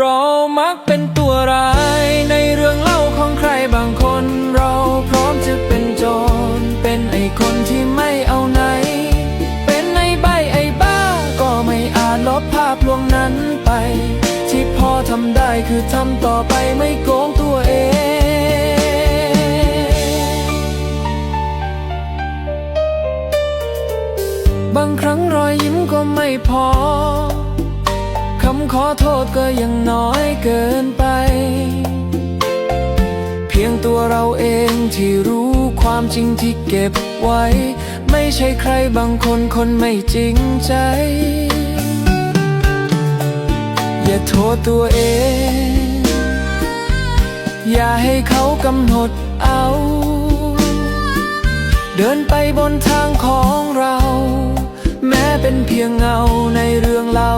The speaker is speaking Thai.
เรามักเป็นตัวร้ายในเรื่องเล่าของใครบางคน เราพร้อมจะเป็นโจร เป็นไอ้คนที่ไม่เอาไหน เป็นไอ้ใบไอ้บ้า ก็ไม่อาจลบภาพลวงนั้นไป ที่พอทำได้คือทำต่อไปไม่โกงตัวเองบางครั้งรอยยิ้มก็ไม่พอ ขอโทษก็ยังน้อยเกินไป เพียงตัวเราเองที่รู้ความจริงที่เก็บไว้ ไม่ใช่ใครบางคนคนไม่จริงใจ อย่าโทษตัวเอง อย่าให้เขากำหนดเอา เดินไปบนทางของเรา แม้เป็นเพียงเงาในเรื่องเล่า